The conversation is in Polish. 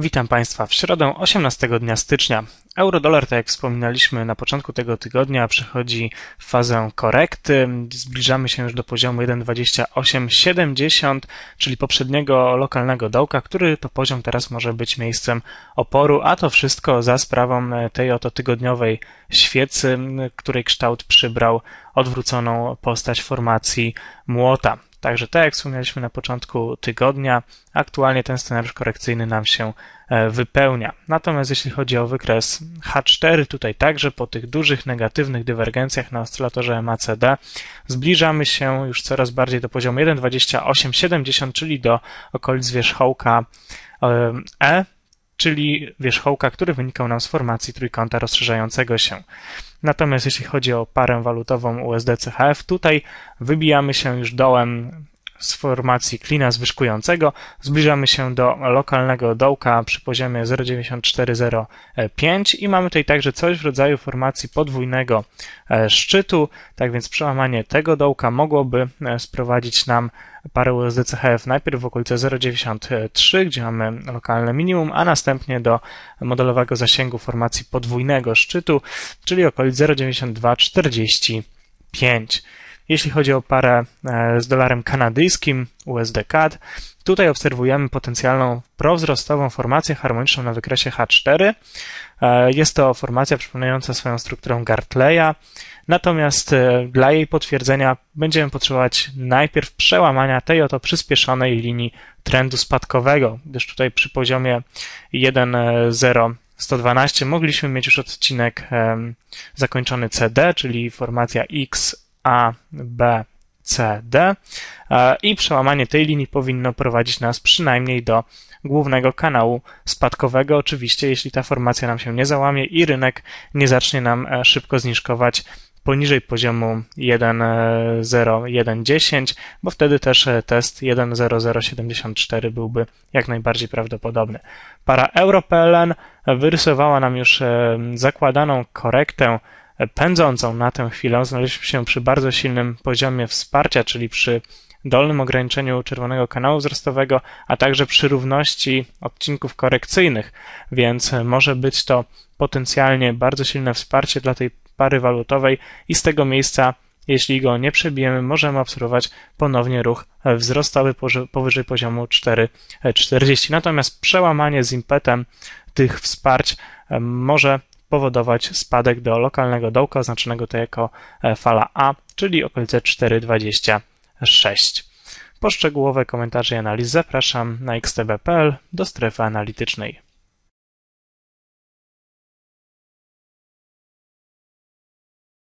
Witam Państwa w środę 18 dnia stycznia. Eurodolar, tak jak wspominaliśmy na początku tego tygodnia, przechodzi w fazę korekty. Zbliżamy się już do poziomu 1,2870, czyli poprzedniego lokalnego dołka, który to poziom teraz może być miejscem oporu, a to wszystko za sprawą tej oto tygodniowej świecy, której kształt przybrał odwróconą postać formacji młota. Także tak jak wspomnieliśmy na początku tygodnia, aktualnie ten scenariusz korekcyjny nam się e, wypełnia. Natomiast jeśli chodzi o wykres H4, tutaj także po tych dużych negatywnych dywergencjach na oscylatorze MACD zbliżamy się już coraz bardziej do poziomu 1,2870, czyli do okolic wierzchołka E, czyli wierzchołka, który wynikał nam z formacji trójkąta rozszerzającego się. Natomiast jeśli chodzi o parę walutową USD-CHF, tutaj wybijamy się już dołem z formacji klina zwyżkującego. Zbliżamy się do lokalnego dołka przy poziomie 0,9405 i mamy tutaj także coś w rodzaju formacji podwójnego e, szczytu. Tak więc przełamanie tego dołka mogłoby e, sprowadzić nam parę USD-CHF najpierw w okolice 0,93, gdzie mamy lokalne minimum, a następnie do modelowego zasięgu formacji podwójnego szczytu, czyli okolic 0,9245. Jeśli chodzi o parę e, z dolarem kanadyjskim USD CAD, tutaj obserwujemy potencjalną prowzrostową formację harmoniczną na wykresie H4. E, jest to formacja przypominająca swoją strukturą Gartleya, natomiast e, dla jej potwierdzenia będziemy potrzebować najpierw przełamania tej oto przyspieszonej linii trendu spadkowego, gdyż tutaj przy poziomie 1,0 112 mogliśmy mieć już odcinek zakończony CD, czyli formacja X a, B, C, D e, i przełamanie tej linii powinno prowadzić nas przynajmniej do głównego kanału spadkowego. Oczywiście, jeśli ta formacja nam się nie załamie i rynek nie zacznie nam e, szybko zniżkować poniżej poziomu 1.0110, bo wtedy też e, test 1.0074 byłby jak najbardziej prawdopodobny. Para EuroPLN wyrysowała nam już zakładaną korektę pędzącą na tę chwilę. Znaleźliśmy się przy bardzo silnym poziomie wsparcia, czyli przy dolnym ograniczeniu czerwonego kanału wzrostowego, a także przy równości odcinków korekcyjnych, więc może być to potencjalnie bardzo silne wsparcie dla tej pary walutowej i z tego miejsca jeśli go nie przebijemy, możemy obserwować ponownie ruch wzrostowy powyżej poziomu 4,40. Natomiast przełamanie z impetem tych wsparć może powodować spadek do lokalnego dołka oznaczonego to jako e, fala A, czyli okolice 4,26. Po szczegółowe komentarze i analiz zapraszam na xtb.pl do strefy analitycznej.